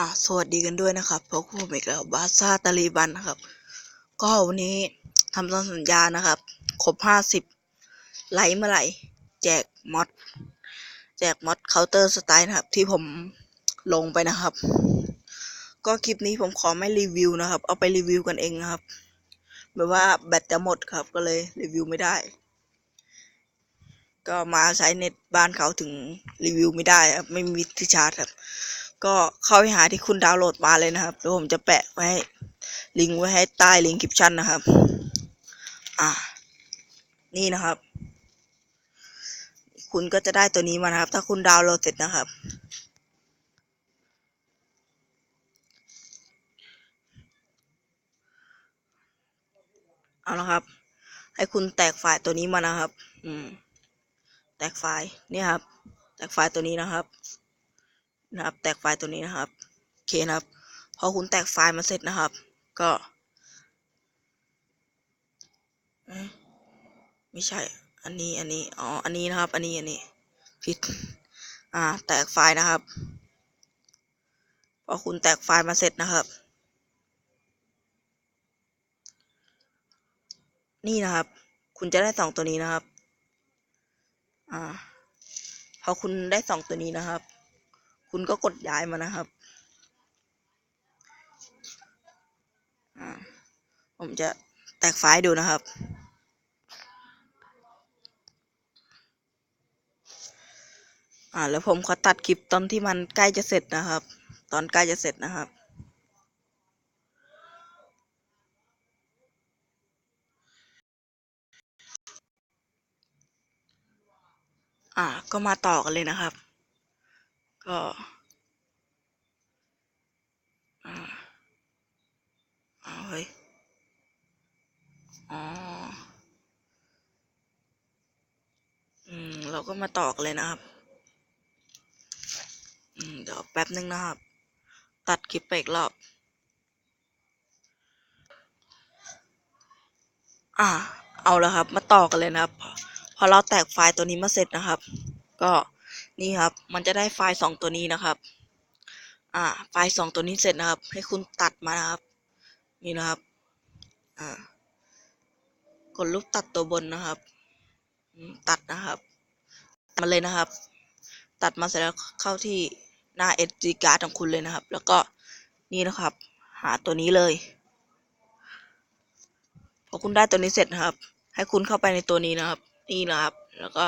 อ่าสวัสดีกันด้วยนะครับพบกับผมอีกแล้วบาซ่าตาลีบันนะครับ ก็วันนี้ทำตามสัญญานะครับครบห้าสิบไลค์เมื่อไหร่ แจกมอดแจกมอดเคาน์เตอร์สไตล์นะครับ ที่ผมลงไปนะครับ ก็คลิปนี้ผมขอไม่รีวิวนะครับ เอาไปรีวิวกันเองนะครับแบบว่าแบตจะหมดครับก็เลยรีวิวไม่ได้ ก็มาใช้เน็ตบ้านเขาถึงรีวิวไม่ได้ครับไม่มีที่ชาร์จครับ ก็เข้าไปหาที่คุณดาวน์โหลดมาเลยนะครับแล้วผมจะแปะไว้ให้ลิงก์ไว้ให้ใต้ลิงก์คลิปชั่นนะครับ อ่า นี่นะครับ คุณก็จะได้ตัวนี้มานะครับ ถ้าคุณดาวน์โหลดเสร็จนะครับ เอาละครับ ให้คุณแตกไฟล์ตัวนี้มานะครับ อืม แตกไฟล์นี่ครับ แตกไฟล์ตัวนี้นะครับ นะครับ แตกไฟล์ตัวนี้นะครับโอเคนะครับ พอคุณแตกไฟล์มาเสร็จนะครับ ก็ไม่ใช่ อันนี้ อันนี้ อ๋อ อันนี้นะครับ อันนี้ อันนี้ ผิด อ่า แตกไฟล์นะครับ พอคุณแตกไฟล์มาเสร็จนะครับ นี่นะครับ คุณจะได้สองตัวนี้นะครับ อ่า พอคุณได้สองตัวนี้นะครับ คุณก็กดย้ายมานะครับผมจะแตกไฟล์ดูนะครับ อ่า แล้วผมขอตัดคลิปตอนที่มันใกล้จะเสร็จนะครับ ตอนใกล้จะเสร็จนะครับ อ่า ก็มาต่อกันเลยนะครับ ก็อ่าเอาเฮ้ยอ๋ออืม เราก็มาตอกเลยนะครับ อืม เดี๋ยวแป๊บนึงนะครับ ตัดคลิปไปอีกรอบ อ่า เอาแล้วครับ มาต่อกันเลยนะครับ พอพอเราแตกไฟล์ตัวนี้มาเสร็จนะครับ ก็ นี่ครับ มันจะได้ไฟล์สองตัวนี้นะครับ อ่า ไฟล์สองตัวนี้เสร็จนะครับ ให้คุณตัดมานะครับ นี่นะครับ อ่า กดรูปตัดตัวบนนะครับ ตัดนะครับมาเลยนะครับ ตัดมาเสร็จแล้วเข้าที่หน้า SD card ของคุณเลยนะครับ แล้วก็นี่นะครับ หาตัวนี้เลยพอคุณได้ตัวนี้เสร็จนะครับ ให้คุณเข้าไปในตัวนี้นะครับ นี่นะครับ แล้วก็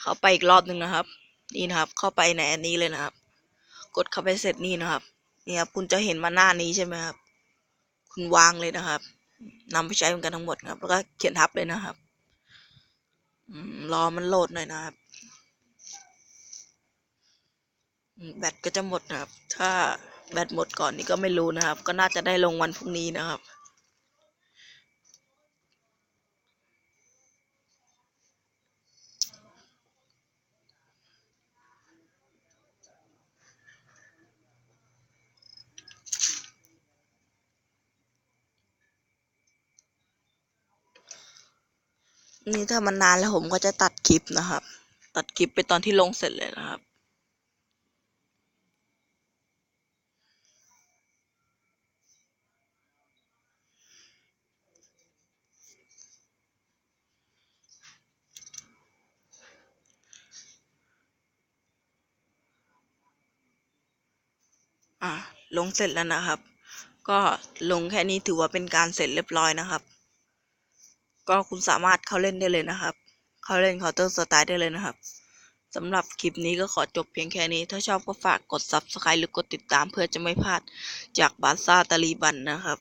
เข้าไปอีกรอบหนึ่งนะครับ นี่นะครับ เข้าไปในอันนี้เลยนะครับ กดเข้าไปเสร็จนี่นะครับนี่ครับคุณจะเห็นมาหน้านี้ใช่ไหมครับ คุณวางเลยนะครับนำไปใช้กันทั้งหมดครับ แล้วก็เขียนทับเลยนะครับรอมันโหลดหน่อยนะครับ แบตก็จะหมดนะครับ ถ้าแบตหมดก่อนนี่ก็ไม่รู้นะครับ ก็น่าจะได้ลงวันพรุ่งนี้นะครับ นี่ถ้ามันนานแล้วผมก็จะตัดคลิปนะครับ ตัดคลิปไปตอนที่ลงเสร็จเลยนะครับอะลงเสร็จแล้วนะครับ ก็ลงแค่นี้ถือว่าเป็นการเสร็จเรียบร้อยนะครับ ก็คุณสามารถเข้าเล่นได้เลยนะครับ เข้าเล่นเคาน์เตอร์สไตล์ได้เลยนะครับสำหรับคลิปนี้ก็ขอจบเพียงแค่นี้ ถ้าชอบก็ฝากกด Subscribe หรือกดติดตามเพื่อจะไม่พลาดจากบาซ่าตาลีบันนะครับ